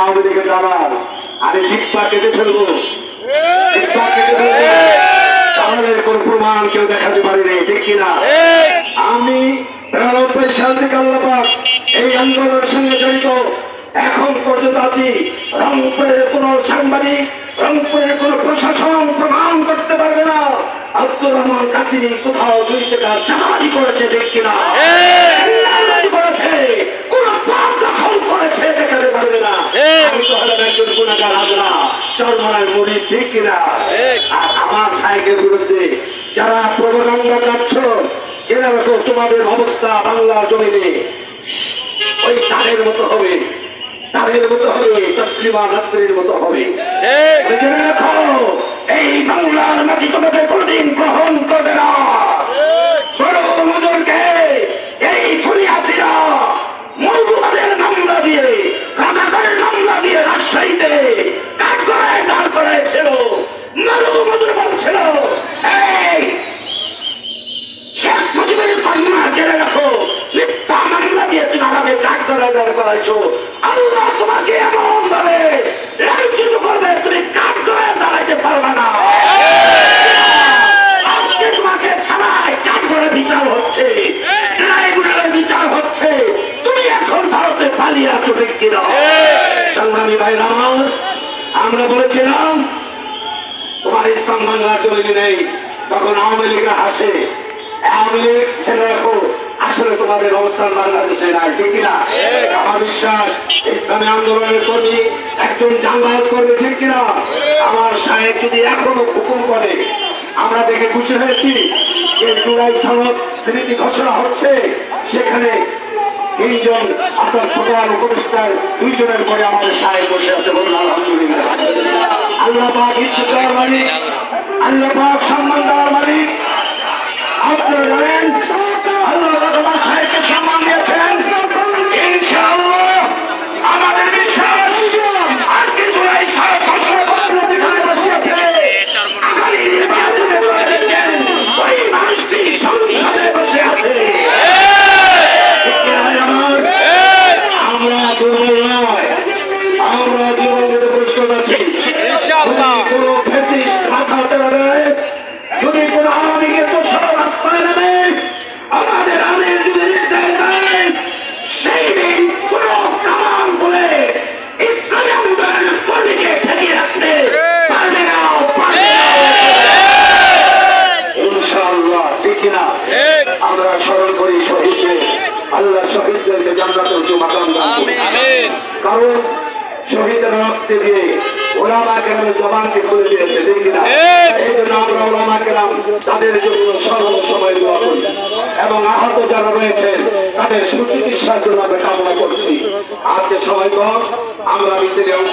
আওয়ামী লীগের দালাল আমি জিপ্পা কেটে ফেলব। জিপ্পা কেটে ফেলব। তাহলে কোন প্রমাণ কেউ দেখাতে পারেনি ঠিক কিনা? আমি বিরানব্বই সাল থেকে আল্লাপাক এই আন্দোলনের সঙ্গে জড়িত। এখন পর্যন্ত আছি রংপুরের কোন সাংবাদিক রংপুরের কোন প্রশাসন প্রমাণ করতে পারবে না। আব্দুর রহমান কাকিনি কোথাও দুই টাকা চাঁদি করেছে ঠিক কিনা? হলাম হাজরা চরমার মুড়ি ঠিক কিনা? আর আমার সাহেবের বিরুদ্ধে যারা প্রবণঙ্গা কাটছ জেনে রাখো তোমাদের অবস্থা বাংলা জমিনে। ওই তারের মতো হবে তারের মতো হবে তসলিমা নাসরির মতো হবে। জেনে রাখো এই বাংলার মাটি তোমাদের কোনদিন গ্রহণ করবে না। কাঠ করায় দাঁড় করাইছিল মারু মজুর বলছিল এই শেখ মুজিবের কন্যা জেনে রাখো মিথ্যা মামলা দিয়ে তুমি আমাকে কাঠ করায় দাঁড় করাইছো। আল্লাহ তোমাকে এমন ভাবে লাঞ্ছিত করবে তুমি কাঠ করায় দাঁড়াইতে পারবে না। আজকে তোমাকে ছাড়াই কাঠ করে বিচার হচ্ছে ট্রাইব্যুনালে বিচার হচ্ছে। তুমি এখন ভারতে পালিয়ে আছো ঠিক কিনা? সংগ্রামী ভাইরা আমার, বলেছিলাম তোমার ইসলাম বাংলা জমি নেই। তখন আওয়ামী লীগরা হাসে। আওয়ামী লীগ ছেলে আসলে তোমাদের অবস্থান বাংলাদেশে নাই ঠিক কিনা? আমার বিশ্বাস ইসলামী আন্দোলনের কর্মী একজন জানবাজ করবে ঠিক কিনা? আমার সাহেব যদি এখনও হুকুম করে আমরা দেখে খুশি হয়েছি যে জুলাই সনদ নীতি ঘোষণা হচ্ছে। সেখানে তিনজন আপনার প্রধান উপদেষ্টার দুইজনের পরে আমাদের সাহেব বসে আছে বলুন, আলহামদুলিল্লাহ। আল্লাহ পাক ইজ্জত দেওয়ার মালিক, আল্লাহ পাক সম্মান দেওয়ার মালিক। আপনারা কোনো ফ্যাসিস্ট মাথা দেবে যদি কোনো আওয়ামীকে দোষর রাস্তায় নেবে আমাদের আমের যদি নির্দেশ দেয় সেই দিন কোন কামান বলে ইসলামী আন্দোলনের কর্মীকে ঠেকিয়ে রাখতে পারবে না পারবে ইনশাআল্লাহ ঠিক কিনা? আমরা স্মরণ করি শহীদকে আল্লাহ শহীদদেরকে জান্নাতুল মাকাম দান। করুন। কারণ শহীদের রক্তে দিয়ে ওলামা কেরামের জবানকে খুলে দিয়েছে দেখি না। এই জন্য আমরা ওলামা কেরাম তাদের জন্য সর্ব দোয়া করি। এবং আহত যারা রয়েছেন তাদের সুচিকিৎসার জন্য আমরা কামনা করছি। আজকে কম আমরা মিছিলে অংশ